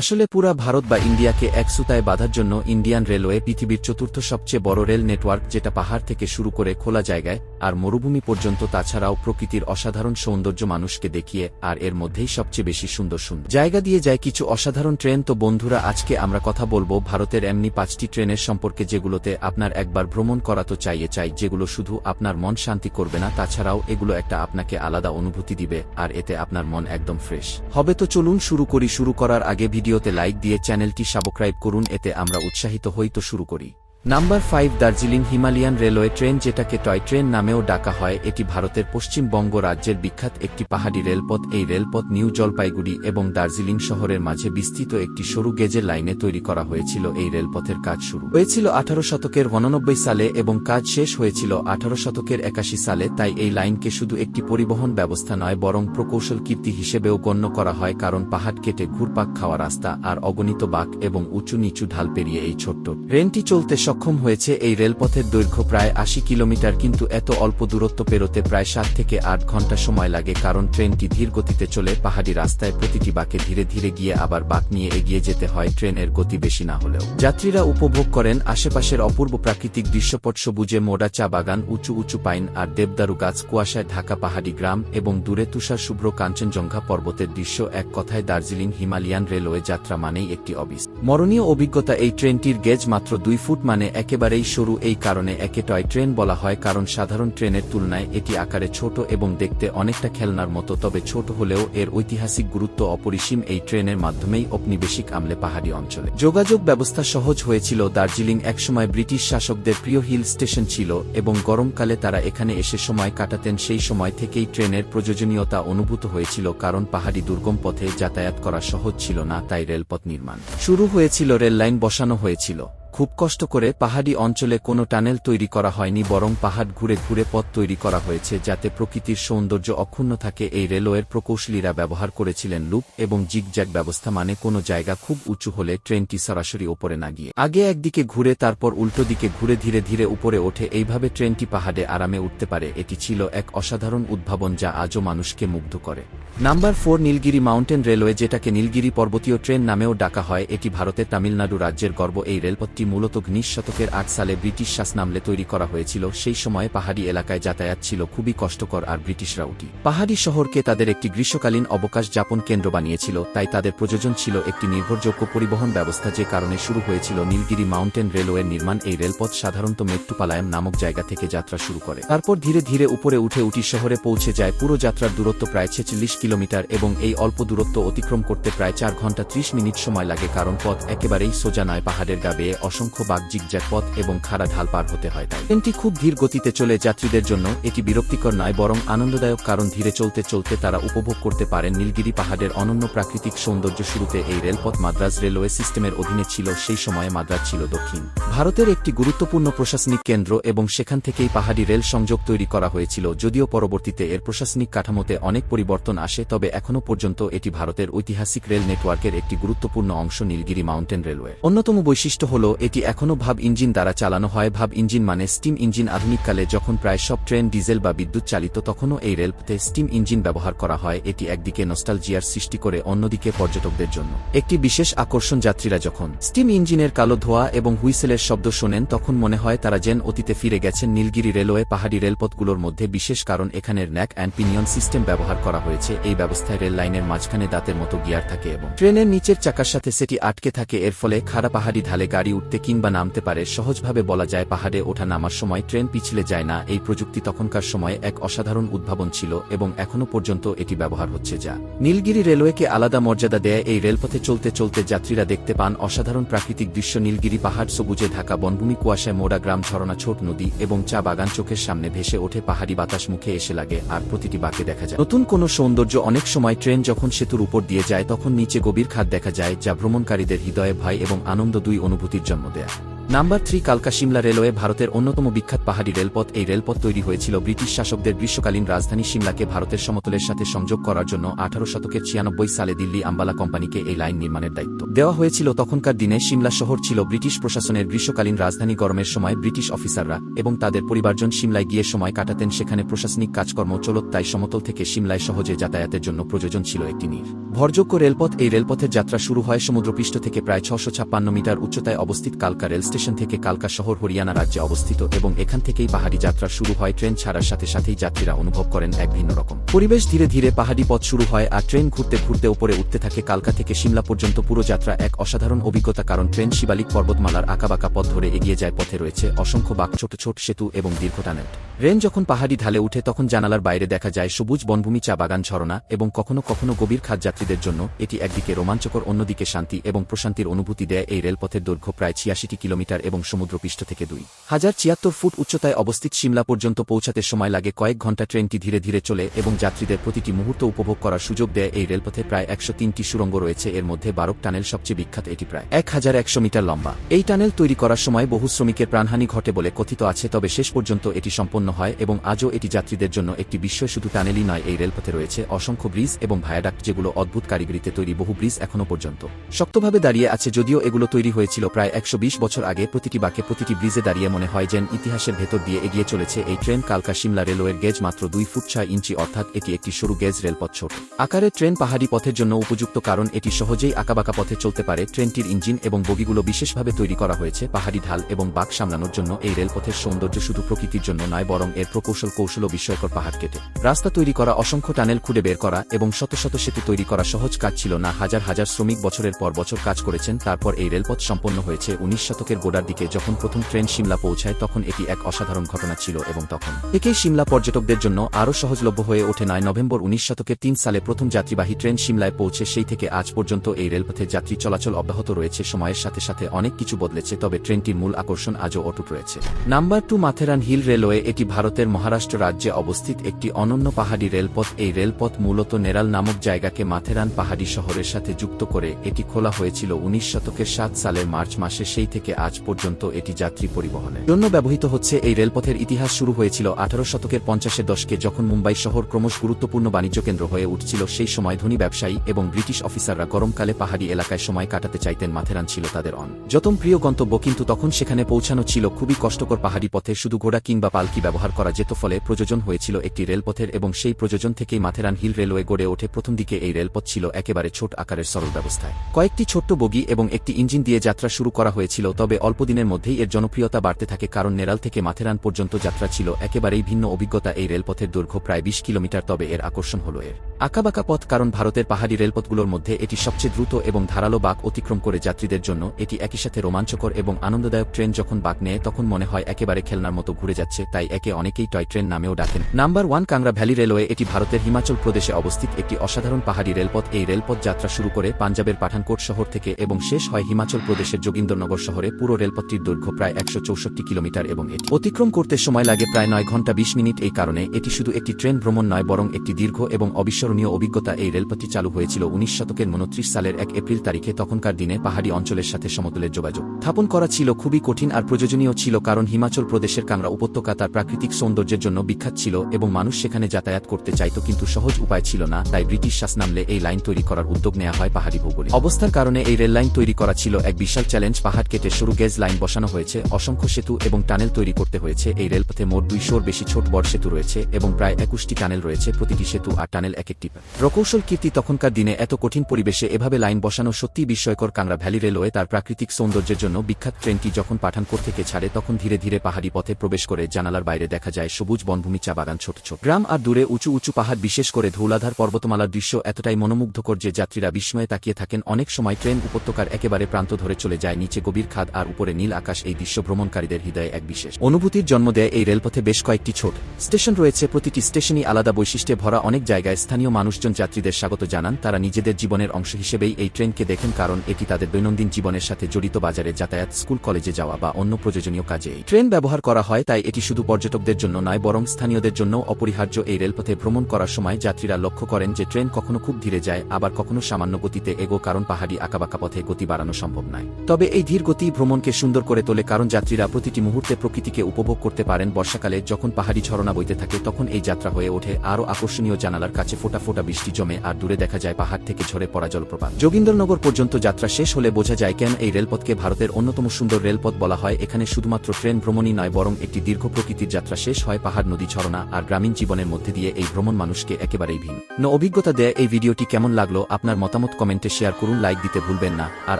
আসলে পুরা ভারত বা ইন্ডিয়াকে এক সুতায় বাঁধার জন্য ইন্ডিয়ান রেলওয়ে পৃথিবীর চতুর্থ সবচেয়ে বড় রেল নেটওয়ার্ক, যেটা পাহাড় থেকে শুরু করে খোলা জায়গায় আর মরুভূমি পর্যন্ত, তাছাড়াও প্রকৃতির অসাধারণ সৌন্দর্য মানুষকে দেখিয়ে আর এর মধ্যেই সবচেয়ে বেশি সুন্দর সুন্দর জায়গা দিয়ে যায় কিছু অসাধারণ ট্রেন, তো বন্ধুরা আজকে আমরা কথা বলব ভারতের এমনি পাঁচটি ট্রেনের সম্পর্কে, যেগুলোতে আপনার একবার ভ্রমণ করা তো চাইয়ে চাই, যেগুলো শুধু আপনার মন শান্তি করবে না, তাছাড়াও এগুলো একটা আপনাকে আলাদা অনুভূতি দিবে আর এতে আপনার মন একদম ফ্রেশ। হবে তো চলুন শুরু করি, শুরু করার আগে ভিডিওতে লাইক দিয়ে চ্যানেলটি সাবস্ক্রাইব করুন এতে আমরা উৎসাহিত হই। তো শুরু করি। Number five Darjeeling Himalayan railway train যেটাকে টয় ট্রেন নামেও ডাকা হয়, এটি ভারতের পশ্চিমবঙ্গ রাজ্যের বিখ্যাত একটি পাহাড়ি রেলপথ। এই রেলপথ নিউ জলপাইগুড়ি এবং দার্জিলিং শহরের মাঝে বিস্তৃত একটি সরু গেজের লাইনে তৈরি করা হয়েছিল। এই রেলপথের কাজ শুরু হয়েছিল আঠারো শতকের উননব্বই সালে এবং কাজ শেষ হয়েছিল আঠারো শতকের একাশি সালে, তাই এই লাইনকে শুধু একটি পরিবহন ব্যবস্থা নয়, বরং প্রকৌশল কীর্তি হিসেবেও গণ্য করা হয়, কারণ পাহাড় কেটে ঘুরপাক খাওয়া রাস্তা আর অগণিত বাঁক এবং উঁচু নিচু ঢাল পেরিয়ে এই ছোট্ট ট্রেনটি চলতে সক্ষম হয়েছে এই রেলপথের দৈর্ঘ্য প্রায় আশি কিলোমিটার কিন্তু এত অল্প দূরত্ব পেরোতে প্রায় সাত থেকে আট ঘণ্টা সময় লাগে কারণ ট্রেনটি ধীর গতিতে চলে পাহাড়ি রাস্তায় প্রতিটি বাঁকে ধীরে ধীরে গিয়ে আবার বাঁক নিয়ে এগিয়ে যেতে হয় ট্রেনের গতি বেশি না হলেও। যাত্রীরা উপভোগ করেন আশেপাশের অপূর্ব প্রাকৃতিক দৃশ্যপট সবুজে মোড়া চা বাগান, উঁচু উঁচু পাইন আর দেবদারু গাছ, কুয়াশায় ঢাকা পাহাড়ি গ্রাম এবং দূরে তুষার শুভ্র কাঞ্চনজঙ্ঘা পর্বতের দৃশ্য এক কথায় দার্জিলিং হিমালয়ান রেলওয়ে যাত্রা মানেই একটি অবিস। মরণীয় অভিজ্ঞতা এই ট্রেনটির গেজ মাত্র দুই ফুট মানে একেবারেই সরু এই কারণে একে টয় ট্রেন বলা হয় কারণ সাধারণ ট্রেনের তুলনায় এটি আকারে ছোট এবং দেখতে অনেকটা খেলনার মতো, তবে ছোট হলেও এর ঐতিহাসিক গুরুত্ব অপরিসীম এই ট্রেনের মাধ্যমেই ঔপনিবেশিক আমলে পাহাড়ি অঞ্চলে। যোগাযোগ ব্যবস্থা সহজ হয়েছিল, দার্জিলিং একসময় ব্রিটিশ শাসকদের প্রিয় হিল স্টেশন ছিল এবং গরমকালে তারা এখানে এসে সময় কাটাতেন, সেই সময় থেকেই ট্রেনের প্রয়োজনীয়তা অনুভূত হয়েছিল কারণ পাহাড়ি দুর্গম পথে যাতায়াত করা সহজ ছিল না, তাই রেলপথ নির্মাণ। শুরু হয়েছিল, রেললাইন বসানো হয়েছিল। খুব কষ্ট করে পাহাড়ি অঞ্চলে কোনো টানেল তৈরি করা হয়নি, বরং পাহাড় ঘুরে ঘুরে পথ তৈরি করা হয়েছে, যাতে প্রকৃতির সৌন্দর্য অক্ষুণ্ণ থাকে। এই রেলওয়ের প্রকৌশলীরা ব্যবহার করেছিলেন লুপ এবং জিগজ্যাগ ব্যবস্থা মানে কোনো জায়গা খুব উঁচু হলে ট্রেনটি সরাসরি ওপরে না গিয়ে। আগে একদিকে ঘুরে, তারপর উল্টো দিকে ঘুরে ধীরে ধীরে উপরে ওঠে। এইভাবে ট্রেনটি পাহাড়ে আরামে উঠতে পারে। এটি ছিল এক অসাধারণ উদ্ভাবন যা আজও মানুষকে মুগ্ধ করে। Number four Nilgiri mountain railway, যেটাকে নীলগিরি পর্বতীয় ট্রেন নামেও ডাকা হয়, এটি ভারতের তামিলনাড়ু রাজ্যের গর্ব। এই রেলপথটি মূলত ঘনিশ শতকের আট সালে ব্রিটিশ শাসনামলে তৈরি করা হয়েছিল। সেই সময়ে পাহাড়ি এলাকায় যাতায়াত ছিল খুবই কষ্টকর আর ব্রিটিশরা উঠি পাহাড়ি শহরকে তাদের একটি গ্রীষ্মকালীন অবকাশ যাপন কেন্দ্র বানিয়েছিল, তাই তাদের প্রযোজন ছিল একটি নির্ভরযোগ্য পরিবহন ব্যবস্থা যে কারণে শুরু হয়েছিল নীলগিরি মাউন্টেন রেলওয়ের নির্মাণ। এই রেলপথ সাধারণত মেট্টুপালায়াম নামক জায়গা থেকে যাত্রা শুরু করে। তারপর ধীরে ধীরে উপরে উঠে উটি শহরে পৌঁছে যায়। পুরো যাত্রার দূরত্ব প্রায় ছেচল্লিশ কিলোমিটার এবং এই অল্প দূরত্ব অতিক্রম করতে প্রায় চার ঘণ্টা ত্রিশ মিনিট সময় লাগে, কারণ পথ একেবারেই সোজা নয়, পাহাড়ের গা বেয়ে অসংখ্য বাঘ জিগজ্যাগ পথ এবং খাড়া ঢাল পার হতে হয় তাই। ট্রেনটি খুব ধীর গতিতে চলে যাত্রীদের জন্য এটি বিরক্তিকর নয়, বরং আনন্দদায়ক কারণ ধীরে চলতে চলতে তারা উপভোগ করতে পারেন। নীলগিরি পাহাড়ের অনন্য প্রাকৃতিক সৌন্দর্য শুরুতে এই রেলপথ মাদ্রাজ রেলওয়ে সিস্টেমের অধীনে ছিল, সেই সময়ে মাদ্রাজ ছিল দক্ষিণ। ভারতের একটি গুরুত্বপূর্ণ প্রশাসনিক কেন্দ্র এবং সেখান থেকেই পাহাড়ি রেল সংযোগ তৈরি করা হয়েছিল, যদিও পরবর্তীতে এর প্রশাসনিক কাঠামোতে অনেক পরিবর্তন আসে, তবে এখনও পর্যন্ত এটি ভারতের ঐতিহাসিক রেল নেটওয়ার্কের একটি গুরুত্বপূর্ণ অংশ নীলগিরি মাউন্টেন রেলওয়ে। অন্যতম বৈশিষ্ট্য হল এটি এখনও ভাব ইঞ্জিন দ্বারা চালানো হয়। ভাব ইঞ্জিন মানে স্টিম ইঞ্জিন। আধুনিককালে যখন প্রায় সব ট্রেন ডিজেল বা বিদ্যুৎ চালিত, তখনও এই রেলপথে স্টিম ইঞ্জিন ব্যবহার করা হয়। এটি একদিকে নস্টালজিয়ার সৃষ্টি করে, অন্যদিকে পর্যটকদের জন্য। একটি বিশেষ আকর্ষণ যাত্রীরা যখন স্টিম ইঞ্জিনের কালো ধোয়া এবং হুইসেলের শব্দ শোনেন, তখন মনে হয় তারা যেন অতীতে ফিরে গেছেন। নীলগিরি রেলওয়ে পাহাড়ি রেলপথগুলোর মধ্যে বিশেষ কারণ এখানের ন্যাক অ্যান্ড পিনিয়ন সিস্টেম ব্যবহার করা হয়েছে। এই ব্যবস্থায় রেল লাইনের মাঝখানে দাঁতের মতো গিয়ার থাকে এবং ট্রেনের নিচের চাকার সাথে সেটি আটকে থাকে। এর ফলে খাড়া পাহাড়ি ঢালে গাড়ি উঠতে কিংবা নামতে পারে, সহজভাবে বলা যায় পাহাড়ে ওঠা নামার সময় ট্রেন পিছলে যায় না। এই প্রযুক্তি তখনকার সময় এক অসাধারণ উদ্ভাবন ছিল এবং এখনও পর্যন্ত এটি ব্যবহার হচ্ছে যা। নীলগিরি রেলওয়েকে আলাদা মর্যাদা দেয় এই রেলপথে চলতে চলতে যাত্রীরা দেখতে পান অসাধারণ প্রাকৃতিক দৃশ্য নীলগিরি পাহাড় সবুজে ঢাকা, বনভূমি কুয়াশায় মোড়া গ্রাম ঝরনা ছোট নদী এবং চা বাগান চোখের সামনে ভেসে ওঠে পাহাড়ি বাতাস মুখে এসে লাগে আর প্রতিটি বাঁকে দেখা যায়। নতুন কোনো সৌন্দর্য অনেক সময় ট্রেন যখন সেতুর উপর দিয়ে যায় তখন নিচে গভীর খাত দেখা যায় যা ভ্রমণকারীদের হৃদয়ে ভয় এবং আনন্দ দুই অনুভূতির জন্ম দেয় নাম্বার থ্রি কালকা সিমলা রেলওয়ে ভারতের অন্যতম বিখ্যাত পাহাড়ি রেলপথ। এই রেলপথ তৈরি হয়েছিল ব্রিটিশ শাসকদের গ্রীষ্মকালীন রাজধানী সিমলাকে ভারতের সমতলের সাথে সংযোগ করার জন্য আঠারো শতকের ছিয়ানব্বই সালে দিল্লি আম্বালা কোম্পানিকে এই লাইন নির্মাণের দায়িত্ব। দেওয়া হয়েছিল তখনকার দিনে সিমলা শহর ছিল ব্রিটিশ প্রশাসনের গ্রীষ্মকালীন রাজধানী গরমের সময় ব্রিটিশ অফিসাররা এবং তাদের পরিবারজন সিমলায় গিয়ে সময় কাটাতেন। সেখানে প্রশাসনিক কাজকর্ম চলত, তাই সমতল থেকে সিমলায় সহজে যাতায়াতের জন্য প্রয়োজন ছিল একটি নীর ভরযোগ্য রেলপথ এই রেলপথের যাত্রা শুরু হয় সমুদ্রপৃষ্ঠ থেকে প্রায় ছশো মিটার উচ্চতায় অবস্থিত কালকা রেল স্টেশন। থেকে কালকা শহর হরিয়ানা রাজ্যে অবস্থিত এবং এখান থেকেই পাহাড়ি যাত্রা শুরু হয় ট্রেন ছাড়ার সাথে সাথেই যাত্রীরা অনুভব করেন এক ভিন্ন রকম। পরিবেশ ধীরে ধীরে পাহাড়ি পথ শুরু হয় আর ট্রেন ঘুরতে ঘুরতে উপরে উঠতে থাকে কালকা থেকে সিমলা পর্যন্ত পুরো যাত্রা এক অসাধারণ অভিজ্ঞতা কারণ ট্রেন শিবালিক পর্বতমালার আঁকাবাঁকা পথ ধরে এগিয়ে যায় পথে রয়েছে অসংখ্য বাক ছোট ছোট সেতু এবং দীর্ঘ টানেল। ট্রেন যখন পাহাড়ি ঢালে উঠে তখন জানালার বাইরে দেখা যায় সবুজ বনভূমি, চা বাগান ঝরনা এবং কখনো কখনো গভীর খাদ যাত্রীদের জন্য এটি একদিকে রোমাঞ্চকর, অন্যদিকে শান্তি এবং প্রশান্তির অনুভূতি দেয় এই রেলপথের দৈর্ঘ্য প্রায় ছিয়াশিটি কিলোমিটার এবং সমুদ্রপৃষ্ঠ থেকে দুই হাজার ছিয়াত্তর ফুট উচ্চতায় অবস্থিত সিমলা পর্যন্ত পৌঁছাতে সময় লাগে কয়েক ঘণ্টা ট্রেনটি ধীরে ধীরে চলে এবং যাত্রীদের প্রতিটি মুহূর্ত উপভোগ করার সুযোগ দেয় এই রেলপথে প্রায় একশো তিনটি সুরঙ্গ রয়েছে। এর মধ্যে বারক টানেল সবচেয়ে বিখ্যাত, এটি প্রায় এক হাজার একশো মিটার লম্বা। এই টানেল তৈরি করার সময় বহু শ্রমিকের প্রাণহানি ঘটে বলে কথিত আছে, তবে শেষ পর্যন্ত এটি সম্পন্ন হয় এবং আজও এটি যাত্রীদের জন্য একটি বিস্ময়, শুধু টানেলই নয়, এই রেলপথে রয়েছে অসংখ্য ব্রিজ এবং ভায়াডাক্ট যেগুলো অদ্ভুত কারিগরিতে তৈরি বহু ব্রিজ এখনও পর্যন্ত। শক্তভাবে দাঁড়িয়ে আছে যদিও এগুলো তৈরি হয়েছিল প্রায় একশো বিশ বছর আগে, প্রতিটি বাকে প্রতিটি ব্রিজে দাঁড়িয়ে মনে হয় যেন ইতিহাসের ভেতর দিয়ে এগিয়ে চলেছে এই ট্রেন। কালকা সিমলা রেলওয়ের গেজ মাত্র দুই ফুট ছয় ইঞ্চি, অর্থাৎ এটি একটি সরু গেজ রেলপথ ছোট। আকারে ট্রেন পাহাড়ি পথের জন্য উপযুক্ত কারণ, এটি সহজেই আঁকাবাঁকা পথে চলতে পারে। ট্রেনটির ইঞ্জিন এবং বগিগুলো বিশেষভাবে তৈরি করা হয়েছে পাহাড়ি ঢাল এবং বাঘ সামলানোর জন্য। এই রেলপথের সৌন্দর্য শুধু প্রকৃতির জন্য নয় বরং এর প্রকৌশল কৌশল বিস্ময়কর পাহাড় কেটে। রাস্তা তৈরি করা, অসংখ্য টানেল খুঁড়ে বের করা এবং শত শত সেতু তৈরি করা সহজ কাজ ছিল না। হাজার হাজার শ্রমিক বছরের পর বছর কাজ করেছেন, তারপর এই রেলপথ সম্পন্ন হয়েছে উনিশ শতকের গোড়ার দিকে। যখন প্রথম ট্রেন সিমলা পৌঁছায়, তখন এটি এক অসাধারণ ঘটনা ছিল এবং তখন থেকেই সিমলা পর্যটকদের জন্য আরও সহজলভ্য হয়ে ওঠে। নয় নভেম্বর উনিশ শতকের তিন সালে প্রথম যাত্রীবাহী ট্রেন সিমলায় পৌঁছে, সেই থেকে আজ পর্যন্ত এই রেলপথে যাত্রী চলাচল অব্যাহত রয়েছে। সময়ের সাথে সাথে অনেক কিছু বদলেছে, তবে ট্রেনটির মূল আকর্ষণ আজও অটুট রয়েছে। Number two Matheran hill railway, এটি ভারতের মহারাষ্ট্র রাজ্যে অবস্থিত একটি অনন্য পাহাড়ি রেলপথ, এই রেলপথ মূলত নেরাল নামক জায়গাকে মাথেরান পাহাড়ি শহরের সাথে যুক্ত করে এটি খোলা হয়েছিল উনিশ শতকের সাত সালের মার্চ মাসে, সেই থেকে আজ পর্যন্ত এটি যাত্রী পরিবহনের জন্য ব্যবহৃত হচ্ছে এই রেলপথের ইতিহাস শুরু হয়েছিল আঠারো শতকের পঞ্চাশের দশকে, যখন মুম্বাই শহর ক্রমশ গুরুত্বপূর্ণ বাণিজ্য কেন্দ্র হয়ে উঠছিল, সেই সময় ধনী ব্যবসায়ী এবং ব্রিটিশ অফিসাররা গরমকালে পাহাড়ি এলাকায় সময় কাটাতে চাইতেন, মাথেরান ছিল তাদের অন। যতম প্রিয় গন্তব্য, কিন্তু তখন সেখানে পৌঁছানো ছিল খুবই কষ্টকর পাহাড়ি পথে, শুধু ঘোড়া কিংবা পালকি ব্যবহার করা যেত ফলে প্রযোজন হয়েছিল একটি রেলপথের এবং সেই প্রযোজন থেকেই মাথেরান হিল রেলওয়ে গড়ে ওঠে প্রথম দিকে এই রেলপথ ছিল একেবারে ছোট আকারের সরল ব্যবস্থায়। কয়েকটি ছোট্ট বগি এবং একটি ইঞ্জিন দিয়ে যাত্রা শুরু করা হয়েছিল, তবে অল্প দিনের মধ্যেই এর জনপ্রিয়তা বাড়তে থাকে কারণ নেরাল থেকে মাথেরান পর্যন্ত যাত্রা ছিল একেবারেই ভিন্ন অভিজ্ঞতা। এই রেলপথের দৈর্ঘ্য প্রায় বিশ কিলোমিটার, তবে এর আকর্ষণ হল এর আঁকাবাঁকা পথ, কারণ ভারতের পাহাড়ি রেলপথগুলোর মধ্যে এটি সবচেয়ে দ্রুত এবং ধারালো বাক অতিক্রম করে যাত্রীদের জন্য এটি একই সাথে রোমাঞ্চকর এবং আনন্দদায়ক ট্রেন যখন বাক নেয়, তখন মনে হয় একেবারে খেলনার মতো ঘুরে যাচ্ছে, তাই একে অনেকেই টয় ট্রেন নামেও ডাকেন। Number one Kangra valley railway এটি ভারতের হিমাচল প্রদেশে অবস্থিত একটি অসাধারণ পাহাড়ি রেলপথ। এই রেলপথ যাত্রা শুরু করে পাঞ্জাবের পাঠানকোট শহর থেকে এবং শেষ হয় হিমাচল প্রদেশের যোগিন্দরনগর শহরে। পুরো রেলপথটির দৈর্ঘ্য প্রায় একশো চৌষট্টি কিলোমিটার এবং এটি অতিক্রম করতে সময় লাগে প্রায় নয় ঘণ্টা বিশ মিনিট। এই কারণে এটি শুধু একটি ট্রেন ভ্রমণ নয়, বরং একটি দীর্ঘ এবং অবিস্মরণীয় অভিজ্ঞতা। এই রেলপথটি চালু হয়েছিল উনিশ শতকের উনত্রিশ সালের এক এপ্রিল তারিখে। তখনকার দিনে পাহাড়ি অঞ্চলের সাথে সমতলের যোগাযোগ। স্থাপন করা ছিল খুবই কঠিন আর প্রয়োজনীয় ছিল, কারণ হিমাচল প্রদেশের কাংরা উপত্যকা তার প্রাকৃতিক সৌন্দর্যের জন্য বিখ্যাত ছিল এবং মানুষ সেখানে যাতায়াত করতে চাইত, কিন্তু সহজ উপায় ছিল না, তাই ব্রিটিশ শাসনামলে এই লাইন তৈরি করার উদ্যোগ নেওয়া হয় পাহাড়ি ভৌগোলিক। অবস্থার কারণে এই রেল লাইন তৈরি করা ছিল এক বিশাল চ্যালেঞ্জ, পাহাড় কেটে সরু গেজ লাইন বসানো হয়েছে, অসংখ্য সেতু এবং টানেল তৈরি করতে হয়েছে, এই রেলপথে মোট দুইশোর বেশি ছোট বড় সেতু রয়েছে এবং প্রায় একুশটি টানেল রয়েছে, প্রতিটি সেতু আর টানেল এক একটি প্রকৌশল কীর্তি তখনকার দিনে এত কঠিন পরিবেশে এভাবে লাইন বসানো সত্যি বিস্ময়কর। কাংরা ভ্যালি রেলওয়ে তার প্রাকৃতিক সৌন্দর্যের জন্য বিখ্যাত ট্রেনটি যখন পাঠানকোট থেকে ছাড়ে, তখন ধীরে ধীরে পাহাড়ি পথে প্রবেশ করে জানালার বাইরে দেখা যায় সবুজ বনভূমি, চা বাগান, ছোট ছোট গ্রাম আর দূরে উঁচু উঁচু পাহাড়, বিশেষ করে ধৌলাধার পর্বতমালার দৃশ্য এতটাই মনোমুগ্ধকর যে যাত্রীরা বিস্ময়ে তাকিয়ে থাকেন। অনেক সময় ট্রেন উপত্যকার একেবারে প্রান্ত ধরে চলে যায়, নিচে গভীর খাদ আর উপরে নীল আকাশ, এই দৃশ্য ভ্রমণকারীদের হৃদয়ে এক বিশেষ অনুভূতির জন্ম দেয়। এই রেলপথে বেশ কয়েকটি ছোট স্টেশন রয়েছে, প্রতিটি স্টেশনই আলাদা বৈশিষ্ট্যে ভরা। অনেক জায়গায় স্থানীয় মানুষজন যাত্রীদের স্বাগত জানান। তারা নিজেদের জীবনের অংশ হিসেবেই এই ট্রেনকে দেখেন, কারণ এটি তাদের দৈনন্দিন জীবনের সাথে জড়িত বাজারে যাতায়াত, স্কুল, কলেজে যাওয়া বা অন্য প্রয়োজনীয় কাজে। ট্রেন ব্যবহার করা হয়, তাই এটি শুধু পর্যটকদের জন্য নয়, বরং স্থানীয়দের জন্য অপরিহার্য এই রেলপথে ভ্রমণ করার সময় যাত্রীরা লক্ষ্য করেন যে ট্রেন কখনো খুব ধীরে যায়, আবার কখনো সামান্য গতিতে এগো কারণ পাহাড়ি আঁকাবাঁকা পথে গতি বাড়ানো সম্ভব নয়। তবে এই ধীর গতি ভ্রমণকে সুন্দর করে তোলে কারণ যাত্রীরা প্রতিটি মুহূর্তে প্রকৃতিকে উপভোগ করতে পারেন। বর্ষাকালে যখন পাহাড়ি ঝরনা বইতে থাকে, তখন এই যাত্রা হয়ে ওঠে। আরও আকর্ষণীয় জানালার কাছে ফোটা ফোটা বৃষ্টি জমে আর দূরে দেখা যায় পাহাড় থেকে ঝরে পড়া জলপ্রপাত। যোগীন্দ্রনগর পর্যন্ত যাত্রা শেষ হলে বোঝা যায় কেন এই রেলপথকে ভারতের অন্যতম সুন্দর রেলপথ বলা হয়। এখানে শুধুমাত্র ট্রেন ভ্রমণই নয়, বরং একটি দীর্ঘ প্রকৃতির শেষ হয় পাহাড়, নদী, ঝরনা আর গ্রামীণ জীবনের মধ্যে দিয়ে এই ভ্রমণ মানুষকে একেবারেই ভিন্ন। অভিজ্ঞতা দেয় এই ভিডিওটি কেমন লাগল আপনার মতামত কমেন্টে শেয়ার করুন, লাইক দিতে ভুলবেন না। আর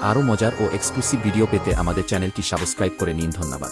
আরও মজার ও এক্সক্লুসিভ ভিডিও পেতে আমাদের চ্যানেলটি সাবস্ক্রাইব করে নিন। ধন্যবাদ।